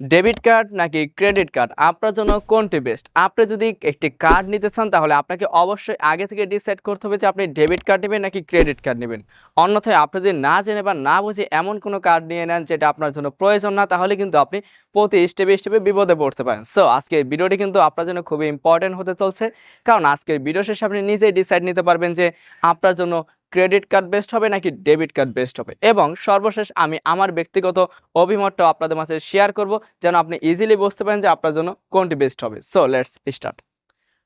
Debit card নাকি credit card? আপনার জন্য কোনটি বেস্ট? আপনি যদি একটি কার্ড নিতে চান, তাহলে আপনাকে অবশ্যই আগে থেকে ডিসাইড করতে হবে যে আপনি ডেবিট কার্ড নেবেন নাকি ক্রেডিট কার্ড নেবেন। অন্যথায় আপনি যদি না জেনে বা না বুঝে এমন কোনো কার্ড নিয়ে নেন যেটা আপনার জন্য প্রয়োজন না, তাহলে কিন্তু আপনি প্রতি স্টেপে স্টেপে বিপদে পড়তে পারেন। সো আজকের ভিডিওটি কিন্তু আপনার জন্য খুবই ইম্পর্টেন্ট হতে চলছে। কারণ আজকের ভিডিও শেষে আপনি নিজেই ডিসাইড নিতে পারবেন যে আপনার জন্য ক্রেডিট কার্ড বেস্ট হবে নাকি ডেবিট কার্ড বেস্ট হবে? এবং সর্বশেষ আমি আমার ব্যক্তিগত অভিমতটাও আপনাদের মাঝে শেয়ার করব যেন আপনি ইজিলি বুঝতে পারেন যে আপনার জন্য কোনটি বেস্ট হবে। সো লেটস স্টার্ট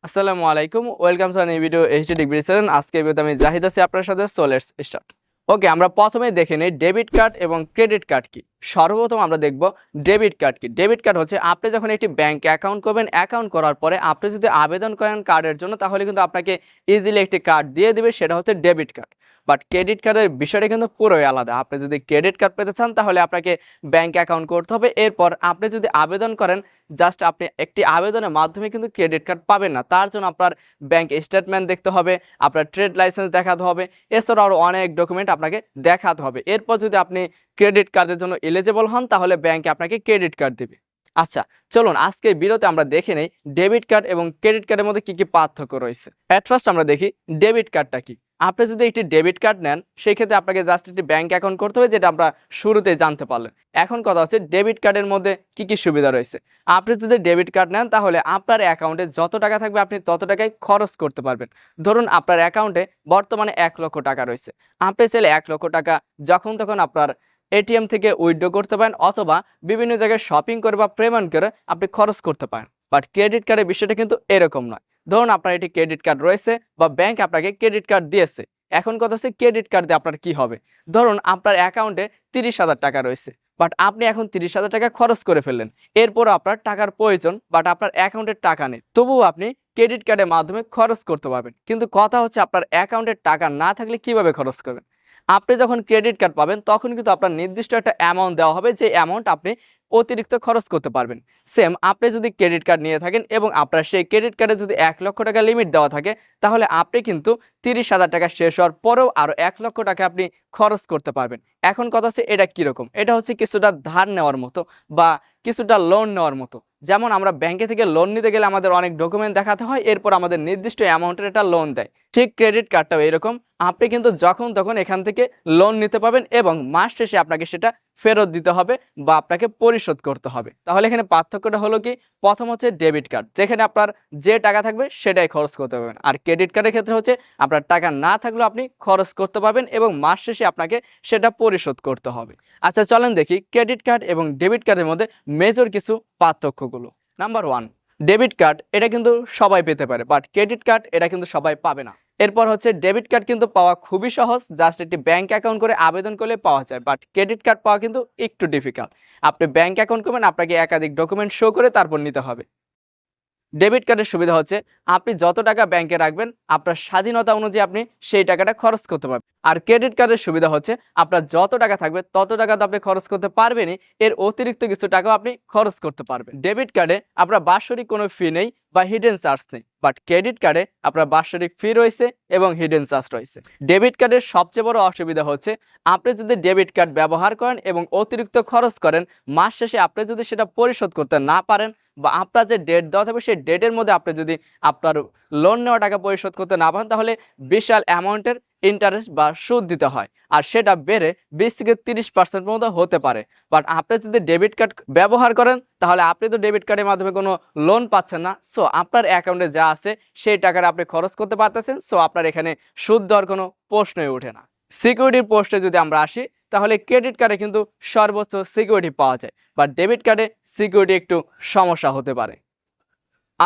আসসালামু আলাইকুম ওয়েলকাম স্যার এই ভিডিও এইচডি ডিগ্রি সেভেন আজকে ভিডিওতে আমি জাহিদ আছি আপনার সাথে সো লেটস স্টার্ট ওকে আমরা প্রথমে দেখে নিই ডেবিট কার্ড এবং ক্রেডিট কার্ড কি। সর্বপ্রথম আমরা দেখব ডেবিট কার্ড কি। ডেবিট কার্ড হচ্ছে আপনি যখন একটি ব্যাংক অ্যাকাউন্ট করবেন, অ্যাকাউন্ট করার পরে আপনি যদি আবেদন করেন কার্ডের জন্য, তাহলে কিন্তু আপনাকে ইজিলি একটি কার্ড দিয়ে দিবে, সেটা হচ্ছে ডেবিট কার্ড। বাট ক্রেডিট কার্ডের বিষয়টা কিন্তু পুরোই আলাদা। আপনি যদি ক্রেডিট কার্ড পেতে চান, তাহলে আপনাকে ব্যাংক অ্যাকাউন্ট করতে হবে। এরপর আপনি যদি আবেদন করেন, জাস্ট আপনি একটি আবেদনের মাধ্যমে কিন্তু ক্রেডিট কার্ড পাবেন না। তার জন্য আপনার ব্যাংক স্টেটমেন্ট দেখতে হবে, আপনার ট্রেড লাইসেন্স দেখাতে হবে, এছাড়াও আরও অনেক ডকুমেন্ট আপনাকে দেখাতে হবে। এরপর যদি আপনি ক্রেডিট কার্ডের জন্য এলিজেবল হন, তাহলে ব্যাংকে আপনাকে ক্রেডিট কার্ড দেবে। আচ্ছা চলুন আজকে ভিডিওতে আমরা দেখে নেই ডেবিট কার্ড এবং ক্রেডিট কার্ডের মধ্যে কি কি পার্থক্য রয়েছে। অ্যাট ফার্স্ট আমরা দেখি ডেবিট কার্ডটা কি। আপনি যদি একটি ডেবিট কার্ড নেন সেই ক্ষেত্রে আপনাকে জাস্ট একটি ব্যাংক অ্যাকাউন্ট করতে হবে, যেটা আমরা শুরুতেই জানতে পারলেন। এখন কথা হচ্ছে ডেবিট কার্ডের মধ্যে কি কি সুবিধা রয়েছে। আপনি যদি ডেবিট কার্ড নেন, তাহলে আপনার অ্যাকাউন্টে যত টাকা থাকবে, আপনি তত টাকাই খরচ করতে পারবেন। ধরুন আপনার অ্যাকাউন্টে বর্তমানে এক লক্ষ টাকা রয়েছে। আপনি চাইলে এক লক্ষ টাকা যখন তখন আপনার এটিএম থেকে উইথড্র করতে পারেন অথবা বিভিন্ন জায়গায় শপিং করে বা পেমেন্ট করে আপনি খরচ করতে পারেন। বাট ক্রেডিট কার্ডের বিষয়টা কিন্তু এরকম নয়। ধরুন আপনার এটি ক্রেডিট কার্ড রয়েছে বা ব্যাংক আপনাকে ক্রেডিট কার্ড দিয়েছে। এখন কথা হচ্ছে ক্রেডিট কার্ড দিয়ে আপনার কি হবে? ধরুন আপনার অ্যাকাউন্টে তিরিশ হাজার টাকা রয়েছে বাট আপনি এখন তিরিশ হাজার টাকা খরচ করে ফেললেন। এরপর আপনার টাকার প্রয়োজন বাট আপনার অ্যাকাউন্টের টাকা নেই। তবুও আপনি ক্রেডিট কার্ডের মাধ্যমে খরচ করতে পারবেন। কিন্তু কথা হচ্ছে আপনার অ্যাকাউন্টের টাকা না থাকলে কীভাবে খরচ করবেন? আপনি যখন ক্রেডিট কার্ড পাবেন, তখন কিন্তু আপনার নির্দিষ্ট একটা অ্যামাউন্ট দেওয়া হবে। যে অ্যামাউন্ট আপনি অতিরিক্ত খরচ করতে পারবেন। সেম আপনি যদি ক্রেডিট কার্ড নিয়ে থাকেন এবং আপনার সেই ক্রেডিট কার্ডে যদি এক লক্ষ টাকা লিমিট দেওয়া থাকে, তাহলে আপনি কিন্তু তিরিশ হাজার টাকা শেষ হওয়ার পরেও আরও এক লক্ষ টাকা আপনি খরচ করতে পারবেন। এখন কথা হচ্ছে এটা কীরকম? এটা হচ্ছে কিছুটা ধার নেওয়ার মতো বা কিছুটা লোন নেওয়ার মতো। যেমন আমরা ব্যাংকে থেকে লোন নিতে গেলে আমাদের অনেক ডকুমেন্ট দেখাতে হয়, এরপর আমাদের নির্দিষ্ট অ্যামাউন্টের একটা লোন দেয়। ঠিক ক্রেডিট কার্ডটাও এরকম। আপনি কিন্তু যখন তখন এখান থেকে লোন নিতে পারবেন এবং মাস শেষে আপনাকে সেটা ফেরত দিতে হবে বা আপনাকে পরিশোধ করতে হবে। তাহলে এখানে পার্থক্যটা হলো কি? প্রথম হচ্ছে ডেবিট কার্ড যেখানে আপনার যে টাকা থাকবে সেটাই খরচ করতে পারবেন। আর ক্রেডিট কার্ডের ক্ষেত্রে হচ্ছে আপনার টাকা না থাকলেও আপনি খরচ করতে পারবেন এবং মাস শেষে আপনাকে সেটা পরিশোধ করতে হবে। আচ্ছা চলেন দেখি ক্রেডিট কার্ড এবং ডেবিট কার্ডের মধ্যে মেজর কিছু পার্থক্যগুলো। নাম্বার ওয়ান ডেবিট কার্ড এটা কিন্তু সবাই পেতে পারে বাট ক্রেডিট কার্ড এটা কিন্তু সবাই পাবে না। এরপর হচ্ছে ডেবিট কার্ড কিন্তু পাওয়া খুবই সহজ জাস্ট একটি ব্যাঙ্ক অ্যাকাউন্ট করে আবেদন করলে পাওয়া যায় বাট ক্রেডিট কার্ড পাওয়া কিন্তু একটু ডিফিকাল্ট আপনি ব্যাঙ্ক অ্যাকাউন্ট করবেন, আপনাকে একাধিক ডকুমেন্ট শো করে তারপর নিতে হবে। ডেবিট কার্ডের সুবিধা হচ্ছে, আপনি যত টাকা ব্যাংকে রাখবেন, আপনার স্বাধীনতা অনুযায়ী আপনি সেই টাকাটা খরচ করতে পারবেন। আর ক্রেডিট কার্ডের সুবিধা হচ্ছে আপনার যত টাকা থাকবে, তত টাকা তো আপনি খরচ করতে পারবেনই। এর অতিরিক্ত কিছু টাকাও আপনি খরচ করতে পারবেন। ডেবিট কার্ডে আপনার বাৎসরিক কোনো ফি নেই বা হিডেন চার্জ নেই। বাট ক্রেডিট কার্ডে আপনার বাৎসরিক ফি রয়েছে এবং হিডেন চার্জ রয়েছে। ডেবিট কার্ডের সবচেয়ে বড় অসুবিধা হচ্ছে আপনি যদি ডেবিট কার্ড ব্যবহার করেন এবং অতিরিক্ত খরচ করেন, মাস শেষে আপনি যদি সেটা পরিশোধ করতে না পারেন বা আপনার যে ডেট দেওয়া থাকবে, সেই ডেটের মধ্যে আপনি যদি আপনার লোন নেওয়া টাকা পরিশোধ করতে না পারেন, তাহলে বিশাল অ্যামাউন্টের ইন্টারেস্ট বা সুদ দিতে হয়, আর সেটা বেড়ে বিশ থেকে তিরিশ পার্সেন্ট মতো হতে পারে। বাট আপনি যদি ডেবিট কার্ড ব্যবহার করেন, তাহলে আপনি তো ডেবিট কার্ডের মাধ্যমে কোনো লোন পাচ্ছেন না। সো আপনার অ্যাকাউন্টে যা আছে, সেই টাকাটা আপনি খরচ করতে পারতেছেন। সো আপনার এখানে সুদ দেওয়ার কোনো প্রশ্নই ওঠে না। সিকিউরিটির পোস্টে যদি আমরা আসি, তাহলে ক্রেডিট কার্ডে কিন্তু সর্বোচ্চ সিকিউরিটি পাওয়া যায়। বা ডেবিট কার্ডে সিকিউরিটি একটু সমস্যা হতে পারে।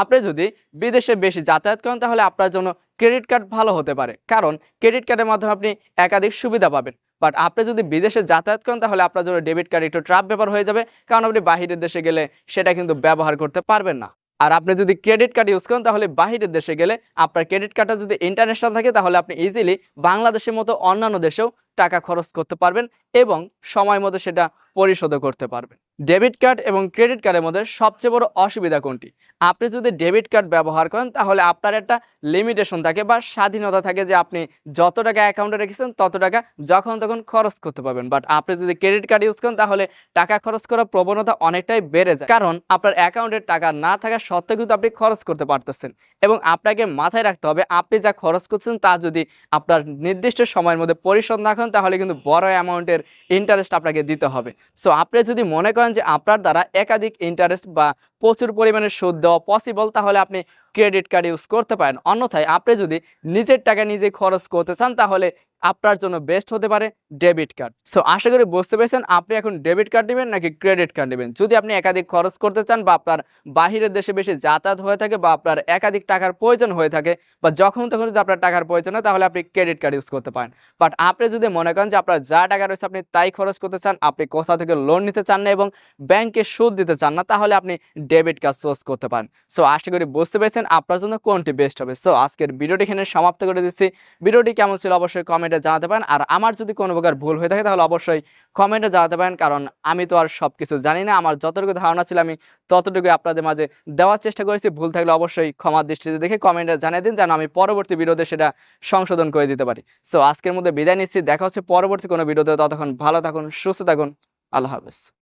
আপনি যদি বিদেশে বেশি যাতায়াত করেন, তাহলে আপনার জন্য ক্রেডিট কার্ড ভালো হতে পারে। কারণ ক্রেডিট কার্ডের মাধ্যমে আপনি একাধিক সুবিধা পাবেন। বাট আপনি যদি বিদেশে যাতায়াত করেন, তাহলে আপনার জন্য ডেবিট কার্ড একটু ট্রাপ ব্যাপার হয়ে যাবে। কারণ আপনি বাহিরের দেশে গেলে সেটা কিন্তু ব্যবহার করতে পারবেন না। আর আপনি যদি ক্রেডিট কার্ড ইউজ করেন, তাহলে বাহিরের দেশে গেলে আপনার ক্রেডিট কার্ডটা যদি ইন্টারন্যাশনাল থাকে, তাহলে আপনি ইজিলি বাংলাদেশের মতো অন্যান্য দেশেও টাকা খরচ করতে পারবেন এবং সময় মতো সেটা পরিশোধও করতে পারবেন। ডেবিট কার্ড এবং ক্রেডিট কার্ডের মধ্যে সবচেয়ে বড় অসুবিধা কোনটি? আপনি যদি ডেবিট কার্ড ব্যবহার করেন, তাহলে আপনার একটা লিমিটেশন থাকে বা স্বাধীনতা থাকে যে আপনি যত টাকা অ্যাকাউন্টে রেখেছেন, তত টাকা যখন তখন খরচ করতে পারবেন। বাট আপনি যদি ক্রেডিট কার্ড ইউজ করেন, তাহলে টাকা খরচ করার প্রবণতা অনেকটাই বেড়ে যায়। কারণ আপনার অ্যাকাউন্টে টাকা না থাকা সত্ত্বেও কিন্তু আপনি খরচ করতে পারতেছেন এবং আপনাকে মাথায় রাখতে হবে, আপনি যা খরচ করছেন তা যদি আপনার নির্দিষ্ট সময়ের মধ্যে পরিশোধ না করেন তাহলে কিন্তু বড় অ্যামাউন্টের ইন্টারেস্ট আপনাকে দিতে হবে। সো আপনি যদি মনে করেন যে আপনার দ্বারা একাধিক ইন্টারেস্ট বা প্রচুর পরিমাণে সুদ দেওয়া পসিবল তাহলে আপনি ক্রেডিট কার্ড ইউজ করতে পারেন। অন্যথায় আপনি যদি নিজের টাকা নিজে খরচ করতে চান, তাহলে আপনার জন্য বেস্ট হতে পারে ডেবিট কার্ড। সো আশা করি বুঝতে পেরেছেন, আপনি এখন ডেবিট কার্ড নেবেন নাকি ক্রেডিট কার্ড নেবেন? যদি আপনি একাধিক খরচ করতে চান বা আপনার বাহিরের দেশে বেশি যাতায়াত হয়ে থাকে বা আপনার একাধিক টাকার প্রয়োজন হয়ে থাকে বা যখন তখন যদি আপনার টাকার প্রয়োজন হয়, তাহলে আপনি ক্রেডিট কার্ড ইউজ করতে পারেন। বাট আপনি যদি মনে করেন যে আপনার যা টাকা রয়েছে আপনি তাই খরচ করতে চান, আপনি কোথাও থেকে লোন নিতে চান না এবং ব্যাংকে সুদ দিতে চান না, তাহলে আপনি ডেবিট কার্ড সোর্স করতে পারেন। সো আশা করি বুঝতে পেরেছেন আপনার জন্য কোনটি বেস্ট হবে? সো আজকের ভিডিওটি এখানে সমাপ্ত করে দিচ্ছি। ভিডিওটি কেমন ছিল অবশ্যই কমেন্টে জানাতে পারেন। আর আমার যদি কোনো প্রকার ভুল হয়ে থাকে, তাহলে অবশ্যই কমেন্টে জানাতে পারেন। কারণ আমি তো আর সব কিছু জানি না। আমার যতটুকু ধারণা ছিল, আমি ততটুকু আপনাদের মাঝে দেওয়ার চেষ্টা করেছি। ভুল থাকলে অবশ্যই ক্ষমার দৃষ্টিতে দেখে কমেন্টে জানিয়ে দিন, যেন আমি পরবর্তী ভিডিওতে সেটা সংশোধন করে দিতে পারি। সো আজকের মধ্যে বিদায় নিচ্ছি। দেখা হচ্ছে পরবর্তী কোনো ভিডিওতে। ততক্ষণ ভালো থাকুন, সুস্থ থাকুন। আল্লাহ হাফেজ।